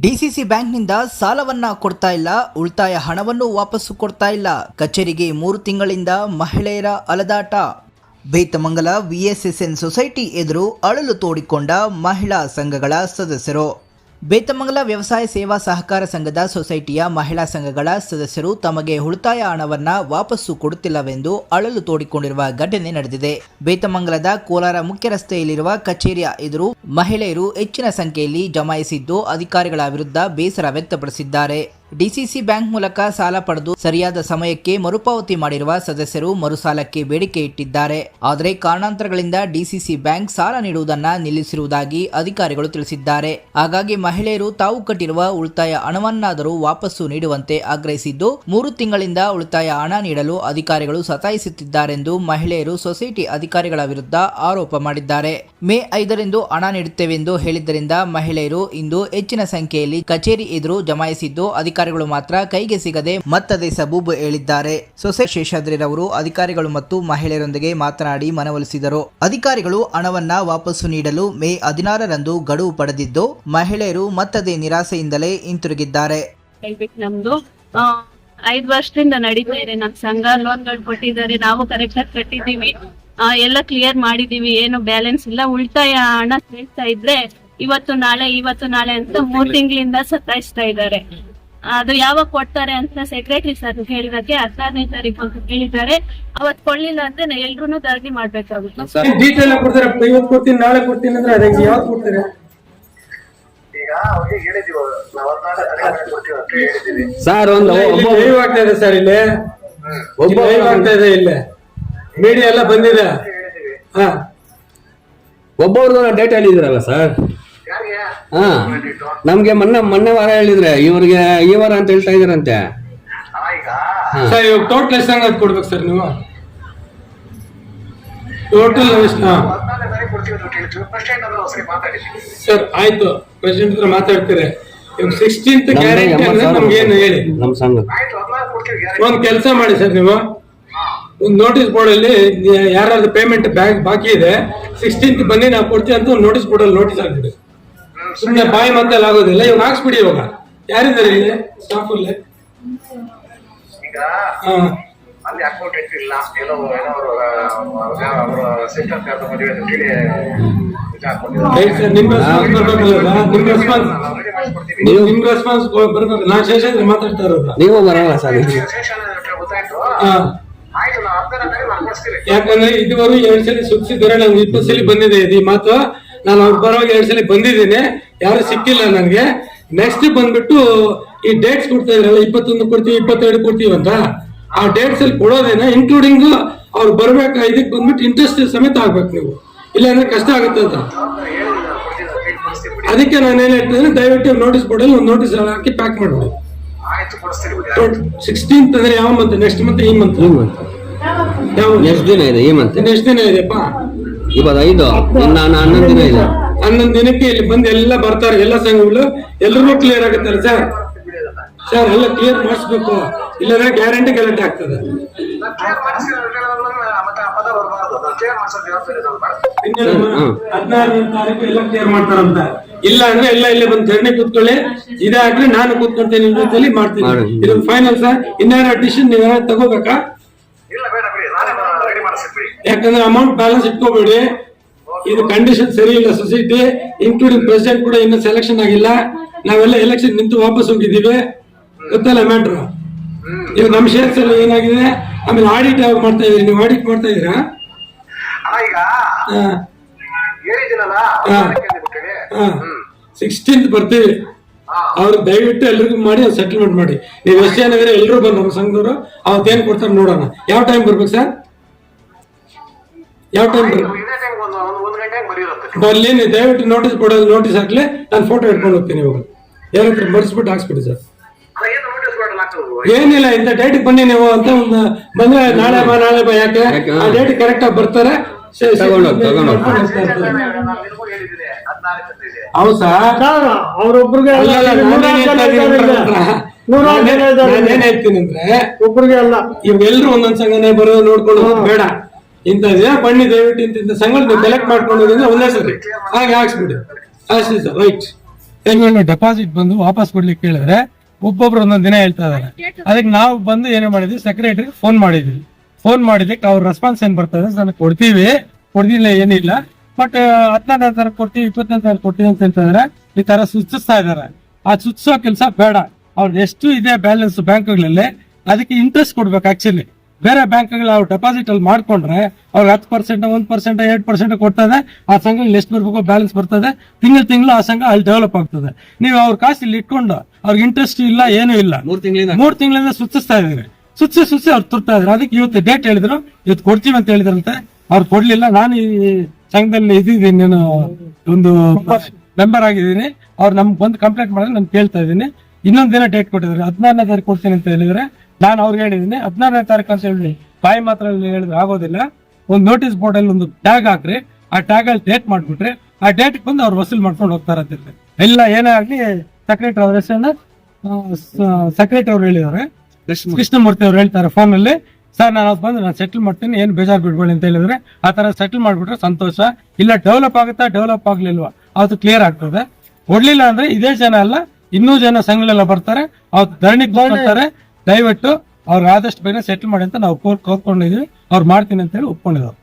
DCC ಬ್ಯಾಂಕ್ನಿಂದ ಸಾಲವನ್ನ ಕೊಡ್ತಾ ಇಲ್ಲ, ಉಳಿತಾಯ ಹಣವನ್ನು ವಾಪಸ್ಸು ಕೊಡ್ತಾ ಇಲ್ಲ. ಕಚೇರಿಗೆ ಮೂರು ತಿಂಗಳಿಂದ ಮಹಿಳೆಯರ ಅಲದಾಟ. ಬೇತಮಂಗಲ ವಿಎಸ್ಎಸ್ಎನ್ ಸೊಸೈಟಿ ಎದುರು ಅಳಲು ತೋಡಿಕೊಂಡ ಮಹಿಳಾ ಸಂಘಗಳ ಸದಸ್ಯರು. ಬೇತಮಂಗಲ ವ್ಯವಸಾಯ ಸೇವಾ ಸಹಕಾರ ಸಂಘದ ಸೊಸೈಟಿಯ ಮಹಿಳಾ ಸಂಘಗಳ ಸದಸ್ಯರು ತಮಗೆ ಉಳಿತಾಯ ಹಣವನ್ನು ವಾಪಸ್ಸು ಕೊಡುತ್ತಿಲ್ಲವೆಂದು ಅಳಲು ತೋಡಿಕೊಂಡಿರುವ ಘಟನೆ ನಡೆದಿದೆ. ಬೇತಮಂಗಲದ ಕೋಲಾರ ಮುಖ್ಯ ರಸ್ತೆಯಲ್ಲಿರುವ ಕಚೇರಿಯ ಎದುರು ಮಹಿಳೆಯರು ಹೆಚ್ಚಿನ ಸಂಖ್ಯೆಯಲ್ಲಿ ಜಮಾಯಿಸಿದ್ದು ಅಧಿಕಾರಿಗಳ ವಿರುದ್ಧ ಬೇಸರ ವ್ಯಕ್ತಪಡಿಸಿದ್ದಾರೆ. ಡಿಸಿಸಿ ಬ್ಯಾಂಕ್ ಮೂಲಕ ಸಾಲ ಪಡೆದು ಸರಿಯಾದ ಸಮಯಕ್ಕೆ ಮರುಪಾವತಿ ಮಾಡಿರುವ ಸದಸ್ಯರು ಮರುಸಾಲಕ್ಕೆ ಬೇಡಿಕೆ ಇಟ್ಟಿದ್ದಾರೆ. ಆದರೆ ಕಾರಣಾಂತರಗಳಿಂದ ಡಿಸಿಸಿ ಬ್ಯಾಂಕ್ ಸಾಲ ನೀಡುವುದನ್ನ ನಿಲ್ಲಿಸಿರುವುದಾಗಿ ಅಧಿಕಾರಿಗಳು ತಿಳಿಸಿದ್ದಾರೆ. ಹಾಗಾಗಿ ಮಹಿಳೆಯರು ತಾವು ಕಟ್ಟಿರುವ ಉಳಿತಾಯ ಹಣವನ್ನಾದರೂ ವಾಪಸ್ಸು ನೀಡುವಂತೆ ಆಗ್ರಹಿಸಿದ್ದು, ಮೂರು ತಿಂಗಳಿಂದ ಉಳಿತಾಯ ಹಣ ನೀಡಲು ಅಧಿಕಾರಿಗಳು ಸತಾಯಿಸುತ್ತಿದ್ದಾರೆಂದು ಮಹಿಳೆಯರು ಸೊಸೈಟಿ ಅಧಿಕಾರಿಗಳ ವಿರುದ್ಧ ಆರೋಪ ಮಾಡಿದ್ದಾರೆ. ಮೇ ಐದರಂದು ಹಣ ನೀಡುತ್ತೇವೆಂದು ಹೇಳಿದ್ದರಿಂದ ಮಹಿಳೆಯರು ಇಂದು ಹೆಚ್ಚಿನ ಸಂಖ್ಯೆಯಲ್ಲಿ ಕಚೇರಿ ಎದುರು ಜಮಾಯಿಸಿದ್ದು ಅಧಿಕಾರಿಗಳು ಮಾತ್ರ ಕೈಗೆ ಸಿಗದೆ ಮತ್ತದೇ ಸಬೂಬು ಹೇಳಿದ್ದಾರೆ. ಸೊಸೆ ಶೇಷಾದ್ರಿರವರು ಅಧಿಕಾರಿಗಳು ಮತ್ತು ಮಹಿಳೆಯರೊಂದಿಗೆ ಮಾತನಾಡಿ ಮನವೊಲಿಸಿದರು. ಅಧಿಕಾರಿಗಳು ಹಣವನ್ನ ವಾಪಸ್ಸು ನೀಡಲು ಮೇ ಹದಿನಾರರಂದು ಗಡುವು ಪಡೆದಿದ್ದು, ಮಹಿಳೆಯರು ಮತ್ತದೇ ನಿರಾಸೆಯಿಂದಲೇ ಹಿಂತಿರುಗಿದ್ದಾರೆ. ಐದು ನಮ್ದು. ಐದ್ ವರ್ಷದಿಂದ ನಡೀತಾ ಇದೆ. ನಮ್ ಸಂಘ ಲೋನ್ಗಳು ಕೊಟ್ಟಿದ್ದಾರೆ. ನಾವು ಕರೆಕ್ಟ್ ಆಗಿ ಕಟ್ಟಿದೀವಿ ಎಲ್ಲ ಕ್ಲಿಯರ್ ಮಾಡಿದೀವಿ ಏನು ಬ್ಯಾಲೆನ್ಸ್ ಇಲ್ಲ. ಉಳಿತಾಯ ಹಣ ಕೇಳ್ತಾ ಇದ್ರೆ ಇವತ್ತು ನಾಳೆ ಇವತ್ತು ನಾಳೆ ಅಂತ ಮೂರ್ ತಿಂಗಳಿಂದ ಸತಾಯಿಸ್ತಾ ಇದ್ದಾರೆ. ಅದು ಯಾವಾಗ ಕೊಡ್ತಾರೆ ಅಂತ ಸೆಕ್ರೆಟರಿ ಸರ್ ಹೇಳಿದಕ್ಕೆ ಹದಿನಾರನೇ ತಾರೀಕು ಅಂತ ಹೇಳಿದ್ದಾರೆ. ಅವತ್ ಕೊಡ್ಲಿಲ್ಲ ಅಂದ್ರೆ ಎಲ್ರು ಧರಣಿ ಮಾಡ್ಬೇಕಾಗುತ್ತೆ. ಡೀಟೇಲ್ ಕೊಡ್ತಾರೆ? ಇವತ್ತು ಕೊಡ್ತೀನಿ ನಾಳೆ ಕೊಡ್ತೀನಿ ಅಂದ್ರೆ ಅದಕ್ಕೆ ಯಾವ್ದು ಕೊಡ್ತಾರೆ? ಸರ್ ಒಂದು ಒಬ್ಬ ಲೈವ್ ಆಗ್ತಾ ಇದೆ ಸರ್ ಇಲ್ಲಿ. ಒಬ್ಬ ಲೈವ್ ಆಗ್ತಾ ಇದೆ ಇಲ್ಲಿ. ಮೀಡಿಯಾ ಎಲ್ಲ ಬಂದಿದೆ. ಹಾ. ಒಬ್ಬವ್ರದ್ದು ಡೇಟ್ ಹೇಳಿದ್ರಲ್ಲ ಸರ್ ಹಾ. ನಮ್ಗೆ ಮೊನ್ನೆ ಮೊನ್ನೆ ವಾರ ಹೇಳಿದ್ರೆ ಇವ್ರಿಗೆ ಈ ವಾರ ಅಂತ ಹೇಳ್ತಾ ಇದಾರಂತೆ ಸರ್ ಇವಾಗ ಟೋಟಲ್ ಎಷ್ಟು ಹಂಗ ಕೊಡ್ಬೇಕು ಸರ್ ನೀವು? ಟೋಟಲ್ ಎಷ್ಟು ಸರ್ ಆಯ್ತು. ಪ್ರೆಸಿಡೆಂಟ್ ಹತ್ರ ಮಾತಾಡ್ತಾರೆ. ಇವಾಗ ಸಿಕ್ಸ್ಟೀನ್ತ್ ಗ್ಯಾರಂಟಿ ಅಂದ್ರೆ ಸಾವಿರ ನಮ್ಗೆ ಏನು ಹೇಳಿ? ನಮ್ ಸಂಘ. ಒಂದ್ ಕೆಲಸ ಮಾಡಿ ಸರ್ ನೀವು. ಒಂದು ನೋಟಿಸ್ ಬೋರ್ಡ್ ಅಲ್ಲಿ ಯಾರಾದ್ರೂ ಪೇಮೆಂಟ್ ಬ್ಯಾಂಕ್ ಬಾಕಿ ಇದೆ ಸಿಕ್ಸ್ಟೀನ್ತ್ ಬನ್ನಿ ನಾವು ಕೊಡ್ತೀವಿ ಅಂತ ಒಂದು ನೋಟಿಸ್ ಬೋರ್ಡ್ ಅಲ್ಲಿ ನೋಟಿಸ್ ಹಾಕ್ಬಿಡಿ. ಸುಮ್ಮನೆ ಬಾಯಿ ಮಾತಲ್ಲಿ ಆಗೋದಿಲ್ಲ ಇವಾಗ ಹಾಕ್ಸ್ಬಿಡಿ ಇವಾಗ. ಯಾರಿದ್ದಾರೆ ಇಲ್ಲಿ? ಸ್ಟಾಫ್ ಅಲ್ಲಿ? ಈಗ ಅಲ್ಲಿ ಇಲ್ಲ ಏನೋ ಏನೋ ಅವರು ಸಿಸ್ಟಮ್ ಮದುವೆ ನಿಮ್ ರೆಸ್ಪಾನ್ಸ್ ರೆಸ್ಪಾನ್ಸ್ ನಾವು. ನೀವು ನಿಮ್ ರೆಸ್ಪಾನ್ಸ್ ಬರ್ಬೇಕು ನಾನ್ ಶೇಷಾದ್ರಿ ಮಾತಾಡ್ತಾ ಇರೋದು. ನೀವು ಬರಲ್ಲ ಸರ್. ನಾವು ಯಾಕಂದ್ರೆ ಇದುವರೆಗೂ ಎರಡ್ ಸಲ ಸುತ್ತಿದ್ದಾರೆ ನಂಗೆ ಇಪ್ಪತ್ತು ಸಲ ಬಂದಿದೆ ಇದು ಈ ಮಾತು. ನಾನು ಅವ್ರ ಪರವಾಗಿ ಎರಡು ಸಲ ಬಂದಿದ್ದೀನಿ. ಯಾರು ಸಿಕ್ಕಿಲ್ಲ ನನಗೆ. ನೆಕ್ಸ್ಟ್ ಬಂದ್ಬಿಟ್ಟು ಈ ಡೇಟ್ಸ್ ಕೊಡ್ತಾ ಇದ್ರಲ್ಲ ಇಪ್ಪತ್ತೊಂದು ಕೊಡ್ತೀವಿ ಇಪ್ಪತ್ತೆರಡು ಕೊಡ್ತೀವಿ ಅಂತ ಆ ಡೇಟ್ಸ್ ಅಲ್ಲಿ ಕೊಡೋದೇನ ಇನ್ಕ್ಲೂಡಿಂಗ್ ಅವ್ರು ಬರ್ಬೇಕು ಇದಕ್ಕೆ ಬಂದ್ಬಿಟ್ಟು ಇಂಟ್ರೆಸ್ಟ್ ಸಮೇತ ಆಗ್ಬೇಕು ನೀವು. ಇಲ್ಲ ಅಂದ್ರೆ ಕಷ್ಟ ಆಗುತ್ತೆ ಅಂತ. ಅದಕ್ಕೆ ನಾನು ಏನ್ ಹೇಳ್ತೀನಿ ದಯವಿಟ್ಟು ನೋಟಿಸ್ ಬೋರ್ಡಲ್ಲಿ ಒಂದು ನೋಟಿಸ್ ಹಾಕಿ ಪ್ಯಾಕ್ ಮಾಡ್ಬಿಡಿ. ಸಿಕ್ಸ್ಟೀನ್ತ್ ಅಂದ್ರೆ ಯಾವ ಮಂತ್ ನೆಕ್ಸ್ಟ್ ಮಂತ್ ಈ ಮಂತ್ ಈ ಮಂತ್ ಯಾವ ಎಷ್ಟು ದಿನ ಇದೆ ಈ ಮಂತ್ ನೆಕ್ಸ್ಟ್ ದಿನ ಇದೆಯಪ್ಪ? ಇವತ್ತು ಐದು ಇನ್ನು ಹನ್ನೊಂದು ದಿನ ಇದೆ ಹನ್ನೊಂದು ದಿನಕ್ಕೆ ಇಲ್ಲಿ ಬಂದು ಎಲ್ಲ ಬರ್ತಾರೆ ಎಲ್ಲ ಸಂಘಗಳು. ಎಲ್ರಿಗೂ ಕ್ಲಿಯರ್ ಆಗುತ್ತಲ್ಲ ಸರ್? ಸರ್ ಎಲ್ಲ ಕ್ಲಿಯರ್ ಮಾಡಿಸ್ಬೇಕು. ಇಲ್ಲದ್ರೆ ಗ್ಯಾರಂಟಿ ಗ್ಯಾರಂಟಿ ಆಗ್ತದೆ. ಹದಿನಾರನೇ ತಾರೀಕು ಎಲ್ಲ ಕ್ಲಿಯರ್ ಮಾಡ್ತಾರಂತ. ಇಲ್ಲ ಅಂದ್ರೆ ಎಲ್ಲ ಇಲ್ಲೇ ಬಂದು ಧರಣಿ ಕೂತ್ಕೊಳ್ಳಿ. ಇದಾಗ್ಲಿ ನಾನು ಕೂತ್ಕೊಂತೇನೆ ಮಾಡ್ತೀನಿ. ಇದೊಂದು ಇದು ಫೈನಲ್ ಸರ್ ಇನ್ಯಾರ ಡಿಸಿಷನ್ ತಗೋಬೇಕಾ? ಯಾಕಂದ್ರೆ ಅಮೌಂಟ್ ಬ್ಯಾಲೆನ್ಸ್ ಇಟ್ಕೋಬೇಡಿ. ಇದು ಕಂಡೀಷನ್ ಸರಿ ಇಲ್ಲ ಸೊಸೈಟಿ ಇನ್ಕ್ಲೂಡಿಂಗ್ ಪ್ರೆಸಿಡೆಂಟ್ ಕೂಡ ಇನ್ನೂ ಸೆಲೆಕ್ಷನ್ ಆಗಿಲ್ಲ. ನಾವೆಲ್ಲ ಎಲೆಕ್ಷನ್ ನಿಂತು ವಾಪಸ್ ಹೋಗಿದ್ದೀವಿ. ಗೊತ್ತಲ್ಲ ಮ್ಯಾಟ್ರು ಈಗ ನಮ್ಮ ಶೇರ್ಸ್ ಎಲ್ಲ ಏನಾಗಿದೆ? ಆಮೇಲೆ ಆಡಿಟ್ ಯಾವಾಗ ಮಾಡ್ತಾ ಇದೀರಿ ನೀವು ಆಡಿಟ್ ಮಾಡ್ತಾ ಇದೀರಾ ಸಿಕ್ಸ್ಟೀನ್ ಸಿಕ್ಸ್ಟೀನ್ತ್ ಬರ್ತೀವಿ. ಅವ್ರು ದಯವಿಟ್ಟು ಎಲ್ರಿಗೂ ಮಾಡಿ ಸೆಟಲ್ಮೆಂಟ್ ಮಾಡಿ. ನೀವು ಎಷ್ಟು ಜನ ಎಲ್ಲರೂ ಬಂದು ನಮ್ಮ ಸಂಘದವರು. ಏನು ಕೊಡ್ತಾರೆ ನೋಡೋಣ. ಯಾವ ಟೈಮ್ ಬರ್ಬೇಕು ಸರ್? ಯಾವ ಟೈಮ್ ದಯವಿಟ್ಟು ನೋಟಿಸ್ ಕೊಡೋದು ನೋಟಿಸ್ ಹಾಕ್ಲಿ. ನಾನು ಫೋಟೋ ಇಟ್ಕೊಂಡು ಹೋಗ್ತೀನಿ ಇವಾಗ. ಏನಂತ ಬರ್ಸ್ಬಿಟ್ಟು ಹಾಕ್ಸ್ಬಿಡಿ ಸರ್. ಏನಿಲ್ಲ ಇಂತ ಡೇಟ್ ಬನ್ನಿ ನೀವು ಅಂತ ಒಂದು ಬಂದ್ರೆ ನಾಳೆ ಬಾ ನಾಳೆ ಬಾ ಯಾಕೆ? ಆ ಡೇಟ್ ಕರೆಕ್ಟ್ ಆಗಿ ಬರ್ತಾರೆ. ಹೌದು? ಸರ್ ಅವ್ರೊಬ್ರಿಗೆ ಹೇಳ್ತೀನಿ ಅಂದ್ರೆ ಒಬ್ರಿಗೆ ಅಲ್ಲ. ಇವಾಗ ಎಲ್ರು ಒಂದೊಂದ್ ಸಂಘನೆ ಬರೋದು ನೋಡ್ಕೊಂಡು ಬೇಡ. ಇಂಥದ್ದೇ ಬನ್ನಿ ದಯವಿಟ್ಟು ಇಂತ ಇಂತ ಸಂಘ ಕಲೆಕ್ಟ್ ಮಾಡ್ಕೊಂಡು ಹೋಗಿ ಅಂದ್ರೆ ಒಂದೇ ಸರಿ ಹಾಗೆ ಹಾಕ್ಸ್ಬಿಡಿ. ಸರ್ ಡೆಪಾಸಿಟ್ ಬಂದು ವಾಪಸ್ ಕೊಡ್ಲಿಕ್ಕೆ ಕೇಳಿದ್ರೆ ಒಬ್ಬೊಬ್ರು ಒಂದೊಂದ್ ದಿನ ಹೇಳ್ತಾ ಇದಾರೆ. ಅದಕ್ಕೆ ನಾವು ಬಂದು ಏನೇ ಮಾಡಿದ್ವಿ ಸೆಕ್ರೆಟರಿ ಫೋನ್ ಮಾಡಿದ್ವಿ. ಫೋನ್ ಮಾಡಿದಕ್ಕೆ ಅವ್ರ ರೆಸ್ಪಾನ್ಸ್ ಏನ್ ಬರ್ತದೆ ನನಗೆ ಕೊಡ್ತೀವಿ. ಕೊಡ್ದಿಲ್ಲ, ಏನಿಲ್ಲ. ಬಟ್ ಹದಿನಾರನೇ ತಾರೀಕು ಕೊಡ್ತೀವಿ, ಇಪ್ಪತ್ತನೇ ತಾರೀಕು ಕೊಡ್ತೀವಿ ಅಂತ ಹೇಳ್ತಿದಾರೆ ಈ ತರ ಸೂಚಿಸ್ತಾ ಇದಾರೆ. ಆ ಸೂಚಿಸೋ ಕೆಲಸ ಬೇಡ. ಅವ್ರದ್ದು ಎಷ್ಟು ಇದೆ ಬ್ಯಾಲೆನ್ಸ್ ಬ್ಯಾಂಕ್ಗಳಲ್ಲಿ, ಅದಕ್ಕೆ ಇಂಟ್ರೆಸ್ಟ್ ಕೊಡ್ಬೇಕು ಆಕ್ಚುಲಿ ಬೇರೆ ಬ್ಯಾಂಕ್ಗಳು ಅವ್ರು ಡೆಪಾಸಿಟ್ ಅಲ್ಲಿ ಮಾಡ್ಕೊಂಡ್ರೆ ಅವ್ರಿಗೆ ಹತ್ತು ಪರ್ಸೆಂಟ್ ಒಂದ್ ಪರ್ಸೆಂಟ್ ಏಟ್ ಪರ್ಸೆಂಟ್ ಕೊಡ್ತದೆ. ಆ ಸಂಘದಲ್ಲಿ ಎಷ್ಟು ಬರ್ಬೇಕು ಬ್ಯಾಲೆನ್ಸ್ ಬರ್ತದೆ. ತಿಂಗಳು ತಿಂಗಳು ಆ ಸಂಘ ಅಲ್ಲಿ ಡೆವಲಪ್ ಆಗ್ತದೆ. ನೀವು ಅವ್ರ ಕಾಸು ಇಲ್ಲಿ ಇಟ್ಕೊಂಡು ಅವ್ರಿಗೆ ಇಂಟ್ರೆಸ್ಟ್ ಇಲ್ಲ ಏನೂ ಇಲ್ಲ. ಮೂರ್ ತಿಂಗಳಿಂದ ಮೂರು ತಿಂಗಳಿಂದ ಸುತ್ತಿಸ್ತಾ ಇದಾರೆ ಸುತ್ತಿ ಸುತ್ತಿ ಅವ್ರು ತುರ್ತಾ ಇದ್ರು ಅದಕ್ಕೆ ಇವತ್ತು ಡೇಟ್ ಹೇಳಿದ್ರು. ಇವತ್ತು ಕೊಡ್ತೀವಿ ಅಂತ ಹೇಳಿದ್ರಂತೆ. ಅವ್ರು ಕೊಡ್ಲಿಲ್ಲ. ನಾನು ಈ ಸಂಘದಲ್ಲಿ ಇದ್ದೀನಿ ನಾನು ಒಂದು ಮೆಂಬರ್ ಆಗಿದ್ದೀನಿ. ಅವ್ರು ನಮ್ಗೆ ಬಂದು ಕಂಪ್ಲೇಂಟ್ ಮಾಡಿದ್ರೆ ನಾನು ಕೇಳ್ತಾ ಇದ್ದೀನಿ. ಇನ್ನೊಂದು ದಿನ ಡೇಟ್ ಕೊಟ್ಟಿದ್ದಾರೆ. ಹದಿನಾರನೇ ತಾರೀಕು ಕೊಡ್ತೀನಿ ಅಂತ ಹೇಳಿದ್ರೆ ನಾನು ಅವ್ರಿಗೆ ಹೇಳಿದ್ದೀನಿ ಹದಿನಾರನೇ ತಾರೀಕು ಅಂತ ಹೇಳಿ ಬಾಯಿ ಮಾತ್ರ ಹೇಳಿದ್ರೆ ಆಗೋದಿಲ್ಲ. ಒಂದು ನೋಟಿಸ್ ಬೋರ್ಡ್ ಅಲ್ಲಿ ಒಂದು ಟ್ಯಾಗ್ ಹಾಕ್ರಿ ಆ ಟ್ಯಾಗ್ ಅಲ್ಲಿ ಡೇಟ್ ಮಾಡ್ಬಿಟ್ರೆ ಆ ಡೇಟ್ ಬಂದು ಅವ್ರು ವಸೂಲ್ ಮಾಡ್ಕೊಂಡು ಹೋಗ್ತಾರೆ ಅಂತ ಹೇಳಿ. ಎಲ್ಲ ಏನೇ ಆಗ್ಲಿ ಸೆಕ್ರೆಟರಿ ಅವ್ರ ಹೆಸರನ್ನ ಸೆಕ್ರೆಟರಿ ಅವ್ರು ಹೇಳಿದ್ದಾರೆ. ಕೃಷ್ಣಮೂರ್ತಿ ಅವ್ರು ಹೇಳ್ತಾರೆ ಫೋನ್ ಅಲ್ಲಿ. ಸರ್ ನಾನು ಅವ್ರು ಬಂದು ನಾನು ಸೆಟಲ್ ಮಾಡ್ತೀನಿ ಏನು ಬೇಜಾರು ಬಿಡ್ಬೇಡಿ ಅಂತ ಹೇಳಿದ್ರೆ ಆ ತರ ಸೆಟಲ್ ಮಾಡ್ಬಿಟ್ರೆ ಸಂತೋಷ. ಇಲ್ಲ ಡೆವಲಪ್ ಆಗುತ್ತಾ ಡೆವಲಪ್ ಆಗ್ಲಿಲ್ವಾ? ಅದು ಕ್ಲಿಯರ್ ಆಗ್ತದೆ. ಕೊಡ್ಲಿಲ್ಲ ಅಂದ್ರೆ ಇದೇ ಜನ ಅಲ್ಲ ಇನ್ನೂ ಜನ ಸಂಘಗಳೆಲ್ಲ ಬರ್ತಾರೆ. ಅವ್ರು ಧರಣಿಗೆ ಬರ್ತಾರೆ. ದಯವಿಟ್ಟು ಅವ್ರಿಗೆ ಆದಷ್ಟು ಬೇಗ ಸೆಟ್ಲ್ ಮಾಡಿ ಅಂತ ನಾವು ಕೋರ್ಟ್ ಕೋರ್ಕೊಂಡಿದೀವಿ ಅವ್ರು ಮಾಡ್ತೀನಿ ಅಂತ ಹೇಳಿ ಒಪ್ಕೊಂಡಿದ್ದಾರೆ